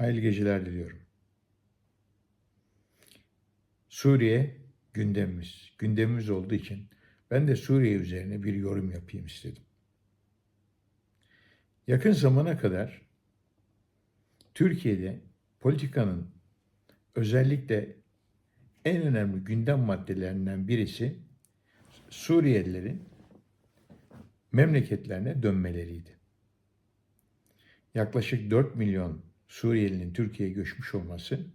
Hayırlı geceler diliyorum. Suriye gündemimiz. Gündemimiz olduğu için ben de Suriye üzerine bir yorum yapayım istedim. Yakın zamana kadar Türkiye'de politikanın özellikle en önemli gündem maddelerinden birisi Suriyelilerin memleketlerine dönmeleriydi. Yaklaşık 4 milyon Suriyelinin Türkiye'ye göçmüş olması,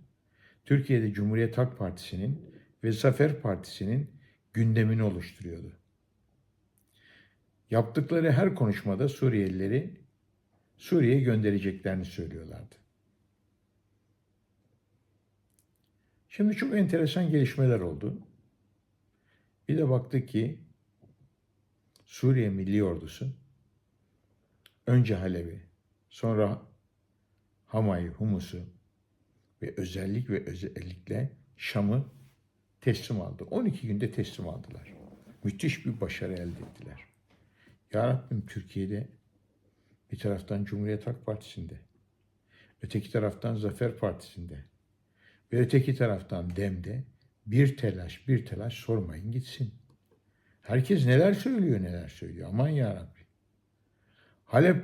Türkiye'de Cumhuriyet Halk Partisi'nin ve Zafer Partisi'nin gündemini oluşturuyordu. Yaptıkları her konuşmada Suriyelileri Suriye'ye göndereceklerini söylüyorlardı. Şimdi çok enteresan gelişmeler oldu. Bir de baktık ki Suriye Milli Ordusu önce Halep'i, sonra Hamay'ı, Humus'u ve özellik ve özellikle Şam'ı teslim aldı. 12 günde teslim aldılar. Müthiş bir başarı elde ettiler. Ya Rabbim Türkiye'de bir taraftan Cumhuriyet Halk Partisi'nde, öteki taraftan Zafer Partisi'nde ve öteki taraftan DEM'de bir telaş bir telaş sormayın gitsin. Herkes neler söylüyor neler söylüyor. Aman ya Rabbi. Halep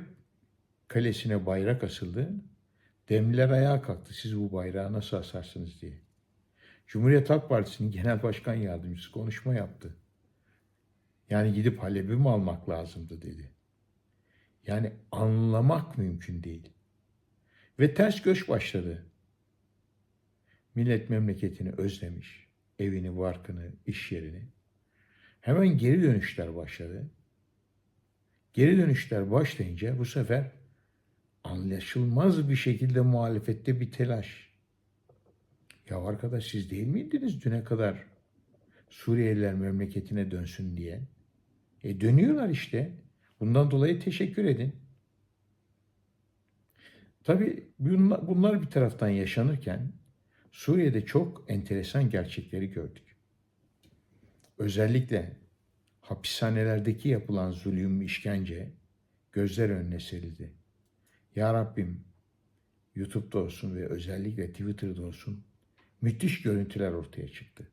kalesine bayrak asıldı. Demliler ayağa kalktı. Siz bu bayrağı nasıl asarsınız diye. Cumhuriyet Halk Partisi'nin genel başkan yardımcısı konuşma yaptı. Yani gidip Halep'i mi almak lazımdı dedi. Yani anlamak mümkün değil. Ve ters göç başladı. Millet memleketini özlemiş. Evini, barkını, iş yerini. Hemen geri dönüşler başladı. Geri dönüşler başlayınca bu sefer anlaşılmaz bir şekilde muhalefette bir telaş. Ya arkadaş siz değil miydiniz düne kadar Suriyeliler memleketine dönsün diye? E dönüyorlar işte. Bundan dolayı teşekkür edin. Tabii bunlar bir taraftan yaşanırken Suriye'de çok enteresan gerçekleri gördük. Özellikle hapishanelerdeki yapılan zulüm, işkence gözler önüne serildi. Ya Rabbim YouTube'da olsun ve özellikle Twitter'da olsun müthiş görüntüler ortaya çıktı.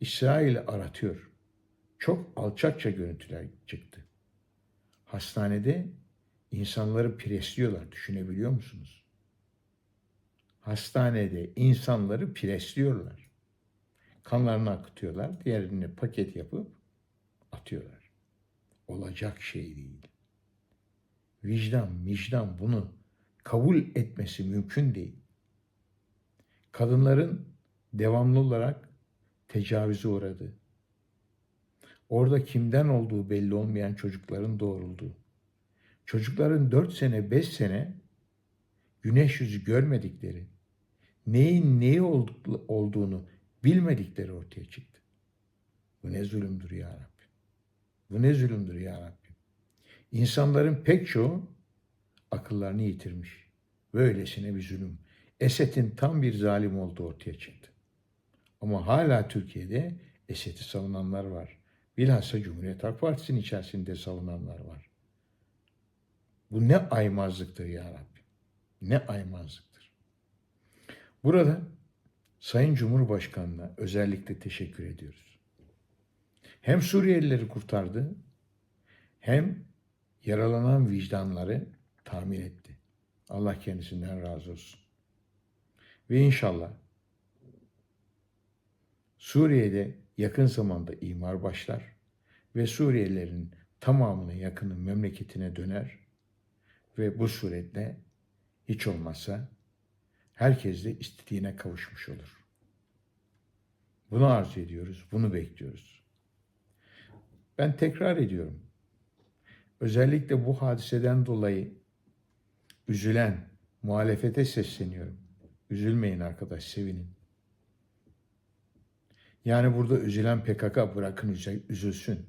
İsrail aratıyor. Çok alçakça görüntüler çıktı. Hastanede insanları presliyorlar. Düşünebiliyor musunuz? Hastanede insanları presliyorlar. Kanlarını akıtıyorlar. Diğerini paket yapıp atıyorlar. Olacak şey değil. Vicdan, vicdan bunu kabul etmesi mümkün değil. Kadınların devamlı olarak tecavüze uğradı. Orada kimden olduğu belli olmayan çocukların doğrulduğu. Çocukların dört sene, beş sene güneş yüzü görmedikleri, neyin neyi olduğunu bilmedikleri ortaya çıktı. Bu ne zulümdür ya Rabbi. Bu ne zulümdür ya Rabbi. İnsanların pek çoğu akıllarını yitirmiş. Böylesine bir zulüm. Esed'in tam bir zalim olduğu ortaya çıktı. Ama hala Türkiye'de Esed'i savunanlar var. Bilhassa Cumhuriyet Halk Partisi'nin içerisinde savunanlar var. Bu ne aymazlıktır ya Rabbi. Ne aymazlıktır. Burada Sayın Cumhurbaşkanı'na özellikle teşekkür ediyoruz. Hem Suriyelileri kurtardı, hem yaralanan vicdanları tamir etti. Allah kendisinden razı olsun. Ve inşallah Suriye'de yakın zamanda imar başlar ve Suriyelilerin tamamının yakını memleketine döner ve bu suretle hiç olmazsa herkes de istediğine kavuşmuş olur. Bunu arzu ediyoruz, bunu bekliyoruz. Ben tekrar ediyorum. Özellikle bu hadiseden dolayı üzülen muhalefete sesleniyorum. Üzülmeyin arkadaş, sevinin. Yani burada üzülen PKK bırakın üzülsün.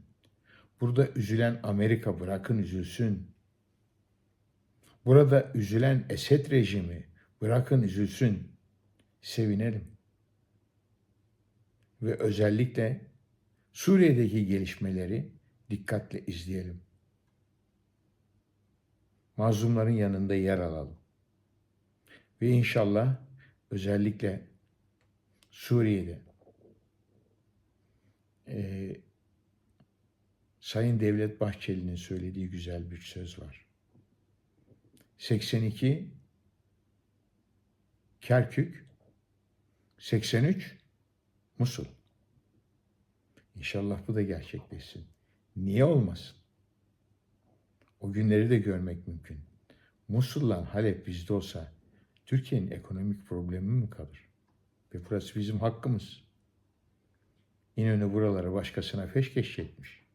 Burada üzülen Amerika bırakın üzülsün. Burada üzülen Esed rejimi bırakın üzülsün. Sevinelim. Ve özellikle Suriye'deki gelişmeleri dikkatle izleyelim. Mazlumların yanında yer alalım. Ve inşallah özellikle Suriye'de eee, Sayın Devlet Bahçeli'nin söylediği güzel bir söz var. 82 Kerkük, 83 Musul. İnşallah bu da gerçekleşsin. Niye olmasın? O günleri de görmek mümkün. Musul'la Halep bizde olsa Türkiye'nin ekonomik problemi mi kalır? Ve burası bizim hakkımız. İnönü buraları başkasına peşkeş çekmiş.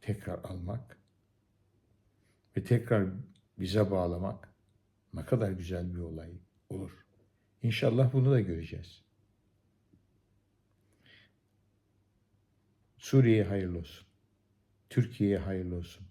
Tekrar almak ve tekrar bize bağlamak ne kadar güzel bir olay olur. İnşallah bunu da göreceğiz. Suriye'ye hayırlı olsun. Türkiye'ye hayırlı olsun.